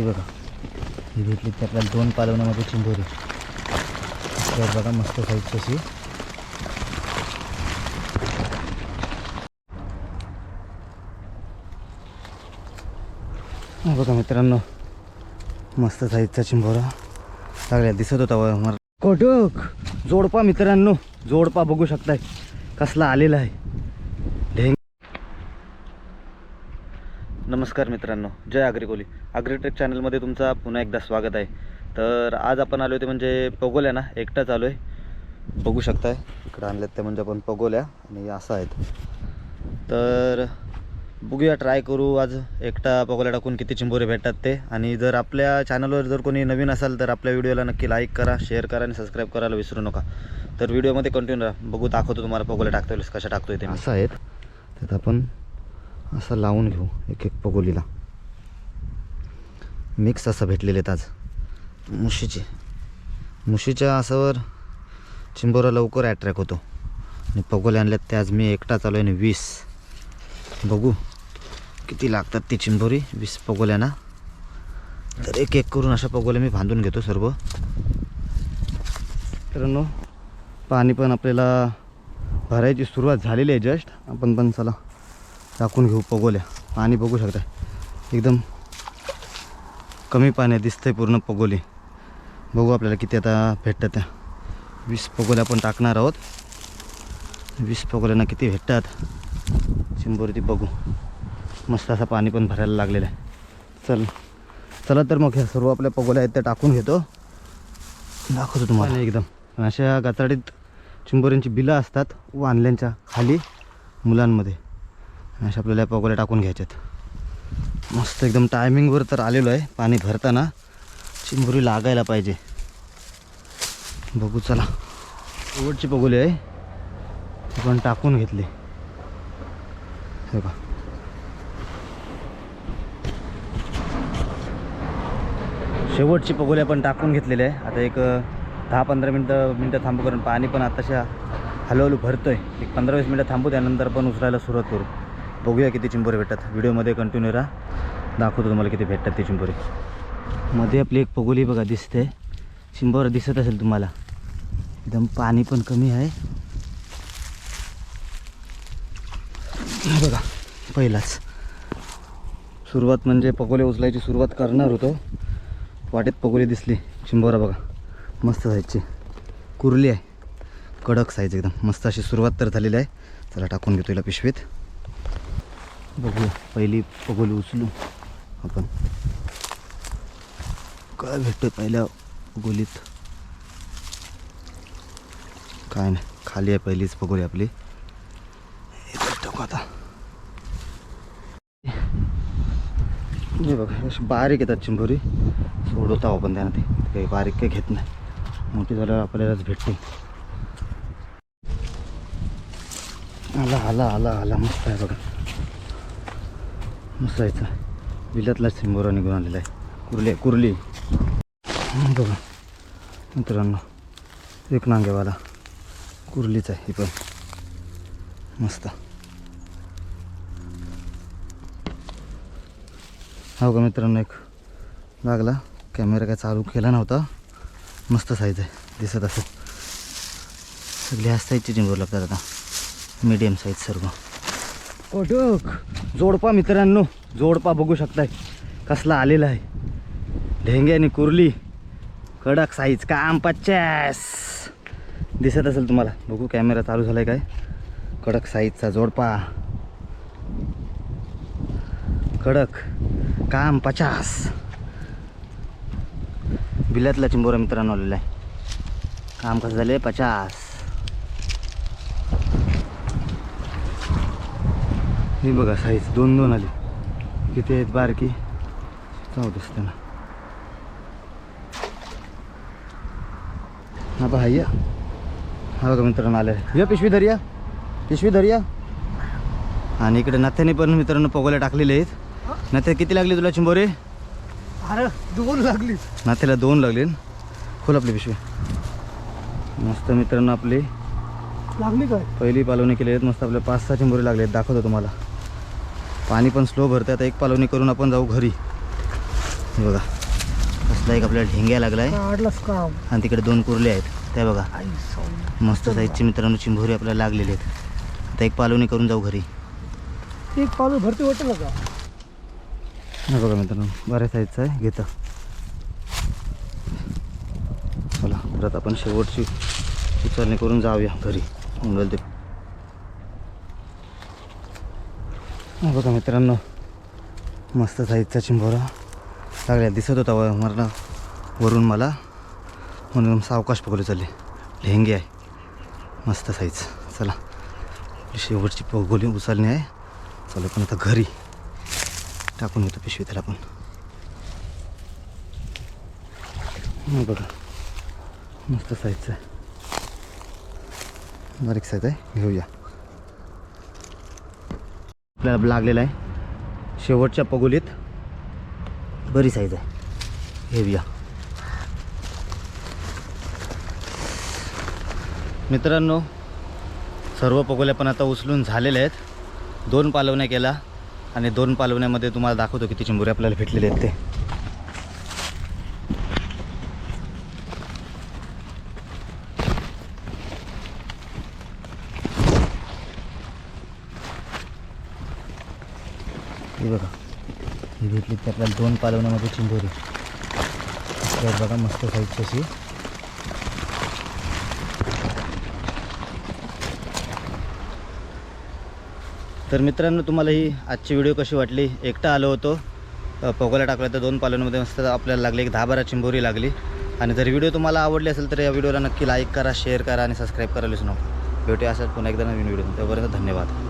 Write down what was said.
ही बघा. ही भेटली त्यातल्या आपल्याला दोन पालवण्यामध्ये चिंबोरी. तर बघा मस्त साईज कशी. बघा मित्रांनो मस्त साईजचा चिंबोरा. लागल्या दिसत होता वर मला. कोटक जोडपा मित्रांनो जोडपा बघू शकताय. कसला आलेला आहे ढेंग नमस्कार मित्रांनो जय अग्रिकोली अग्रिटेक चॅनलमध्ये तुमचा पुन्हा एकदा स्वागत आहे. तर आज आपण आलो होते म्हणजे पगोल्या ना एकटाच आलो आहे बघू शकताय इकडं आणल्यात ते म्हणजे आपण पगोल्या आणि असं आहेत. तर बघूया ट्राय करू आज एकटा पगोल्या टाकून किती चिंबोरे भेटतात ते. आणि जर आपल्या चॅनलवर जर कोणी नवीन असाल तर आपल्या व्हिडिओला नक्की लाईक करा शेअर करा आणि सबस्क्राईब करायला विसरू नका. तर व्हिडिओमध्ये कंटिन्यू राहा. बघू दाखवतो तुम्हाला पगोल्या टाकता येईल कशा टाकतोय ते असं आहेत. त्यात आपण असं लावून घेऊ एक एक पगोलीला. मिक्स असं भेटलेले आहेत आज. मुशीचे. मुशीच्या असावर चिंबोरा लवकर ॲट्रॅक होतो. आणि पगोले आणल्यात ते आज मी एकटा चालू आहे आणि वीस. बघू किती लागतात ती चिंबोरी वीस पगोल्यांना. तर एक एक करून अशा पगोल्या मी बांधून घेतो सर्व. मित्रांनो पाणी पण आपल्याला भरायची सुरुवात झालेली आहे जस्ट आपण पण चला. टाकून घेऊ पगोल्या. पाणी बघू शकता एकदम कमी पाण्यात दिसतंय पूर्ण पगोली. बघू आपल्याला किती आता भेटतात त्या. वीस पगोल्या आपण टाकणार आहोत. वीस पगोल्यांना किती भेटतात? चिंबोरी ती बघू. मस्त असं पाणी पण भरायला लागलेलं आहे. चल. चला तर मग ह्या सर्व आपल्या पगोल्या आहेत त्या टाकून घेतो. दाखवतो तुम्हाला. एकदम. अशा गाचाडीत चिंबोऱ्यांची बिलं असतात वानल्यांच्या खाली मुलांमध्ये. अशा आपल्याला पगोल्या टाकून घ्यायच्यात मस्त एकदम टायमिंगवर तर आलेलो आहे पाणी भरताना. चिंबुरी लागायला पाहिजे. बघू चला. शेवटची पगोली आहे. ती पण टाकून घेतली. हे बघा शेवटची पगोली आपण टाकून घेतलेली आहे. आता एक दहा पंधरा मिनटं मिनटं थांबू कारण पाणी पण आताशा हळूहळू भरतोय. एक पंधरा वीस मिनटं थांबू त्यानंतर पण उचलायला सुरुवात करू. बघूया किती चिंबोरे भेटतात. व्हिडिओमध्ये कंटिन्यू राहा. दाखवतो तुम्हाला किती भेटतात ते चिंबोरे. मध्ये आपली एक पगोली बघा दिसते. चिंबोर दिसत असेल तुम्हाला. एकदम पाणी पण कमी आहे. बघा पहिलाच. सुरुवात म्हणजे पगोले उचलायची सुरुवात करणार होतो. वाटेत पगोली दिसली. चिंबोरा बघा मस्त साईजची. कुरली आहे. कडक साईज एकदम. मस्त अशी सुरुवात तर झालेली आहे. चला टाकून घेतो हिला पिशवीत. बघूया. पहिली पगोली उचलू. आपण. काय भेटतं पहिल्या पगोलीत? काय नाही. खाली आहे पहिलीच पगोली आपली. इथं टाकू आता. हे बघा अशी बारीक येतात चिंबोरी. सोडवता आपण त्यांना ते. काही बारीक काही घेत नाही. मोठी झाल्यावर आपल्यालाच भेटते आला आला आला आला. मस्त आहे बघा. मस्त यायचा बिलातलाच चिंबोरा निघून आलेला आहे. कुर्ली कुर्ली. बघा. मित्रांनो एक नांगेवाला कुर्लीच आहे ही पण. मस्त. हो का मित्रांनो एक लागला. कॅमेरा काय चालू केला नव्हता. मस्त साईज आहे. दिसत असं सगळी ह्या साईजची चिंबोर लागतात आता. मीडियम साईज सर्व. कोटक जोडपा मित्रांनो जोडपा बघू शकताय. कसला आलेला आहे. ढेंगे आणि कुर्ली. कडक साईज काम पचास दिसत असेल तुम्हाला. बघू कॅमेरा चालू झालाय काय? कडक साईजचा जोडपा. कडक. काम पचास. बिलातला चिंबोरा मित्रांनो आलेला आहे. काम कसं झालं पचास. हे बघा साईज दोन दोन आली. किती आहेत बारकी? चौदस त्यांना. हा बा हाय हा बघा मित्रांनो आले या पिशवी धरिया पिशवी धरिया आणि इकडे नाथ्याने पण मित्रांनो पगोल्या टाकलेले आहेत. नाथ्या किती लागली तुला चिंबोरे? अरे दोन लागली. नाथ्याला दोन लागले. खोल आपली पिशवी. मस्त मित्रांनो आपली. लागली काय? पहिली पालवणी केली आहेत. मस्त आपल्या पाच सहा चिंबोरे लागले आहेत. दाखवतो तुम्हाला. पाणी पण स्लो भरतं आता एक पालवणी करून आपण जाऊ घरी. हे बघा. कसला एक आपल्याला ढेंग्या लागला आहे आणि तिकडे दोन कुर्ले आहेत. त्या बघा. मस्त साईजची मित्रांनो चिंभोरी आपल्याला लागलेले आहेत. आता एक पालवणी करून जाऊ घरी. एक पालू भरती का हे बघा मित्रांनो बऱ्याच साईजचं आहे. घेतं. चला परत आपण शेवटची उचलणी करून जाऊया घरी. मंगल ते बघा मित्रांनो मस्त साईजचा चिंबोरा लागल्या दिसत होता व मला वरून मला. म्हणून सावकाश पकडू चालले. लेहंगे आहे. मस्त साईज. चला. शेवटची पगोली उचलणी आहे. चला पण आता घरी टाकून घेतो पिशवी त्याला पण बघा. मस्त साईजचं आहे. बारीक साईज आहे. घेऊया. आपल्याला लागलेला आहे. शेवटच्या पगोलीत बरी साईज आहे. घेऊया मित्रांनो सर्व पगोल्या पण आता उचलून झालेल्या आहेत. दोन पालवण्या केला आणि दोन पालवण्यामध्ये तुम्हाला दाखवतो किती चिंबुरे आपल्याला भेटलेले आहेत ते. हे बघा. ही भेटली ते आपल्याला दोन पालवण्यामध्ये चिंबोरी बघा मस्त साईज अशी. तर मित्रांनो तुम्हाला ही आजची व्हिडिओ कशी वाटली? एकटा आलो होतो. पोगोला टाकला तर दोन पालवण्यामध्ये मस्त आपल्याला लागले एक दहा बारा चिंबोरी लागली. आणि जर व्हिडिओ तुम्हाला आवडली असेल तर या व्हिडिओला नक्की लाईक करा शेअर करा आणि सबस्क्राईब करायलाच नको. भेटूया असं पुन्हा एकदा नवीन व्हिडिओ तोपर्यंत धन्यवाद.